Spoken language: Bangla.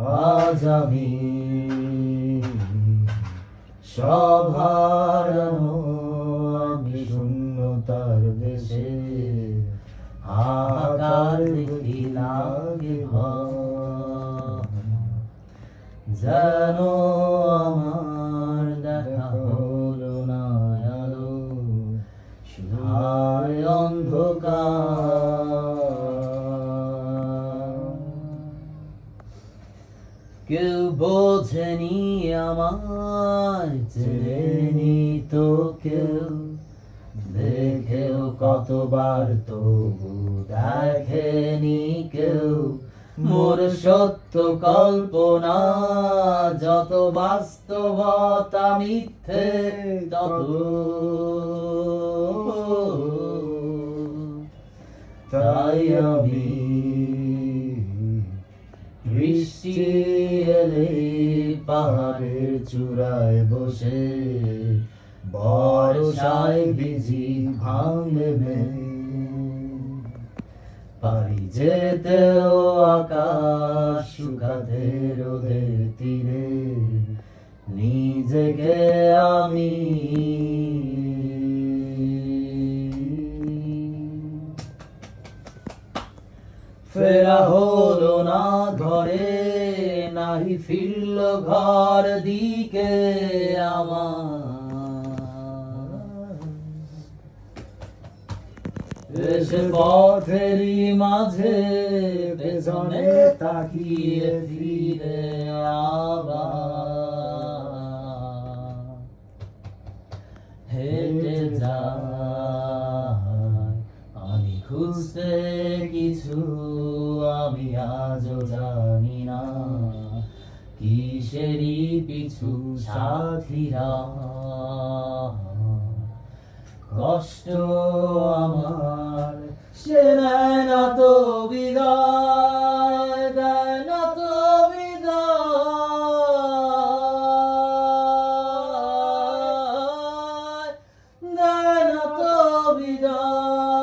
আজ আমি আমি শূন্যতার দেশে হাহাকার দেখি লাগে ভয়। জানো আমার দেখা হলো না আলো অন্ধকার কেউ বোঝেনি আমায় চেনি তো কেউ। দেখেও কতবার তবু দেখেনি কেউ। মোর সত্য কল্পনা যত বাস্তবতা মিথ্যে তত তাই আমি বৃষ্টি এলে পাহাড়ের চূড়ায় বসে বর্ষায় ভিজি ভাঙবে। পারি যেতেও আকাশ শুকাতে রোদের তীরে, নিজেকে আমি ফেরা হলো না ঘরে। নাহি ফিরল ঘর দিকে আমার। এসে পথেরই মাঝে পেছনে তাকিয়ে ফিরে আবার। হেঁটে যায়, আমি খুঁজতে কিছু আমি আজও জানি না। কিসেরই পিছু সাথীরা? কষ্ট আমার, সে না তো বিদায়, দেয় না তো বিদায়, দেয় না তো বিদায়।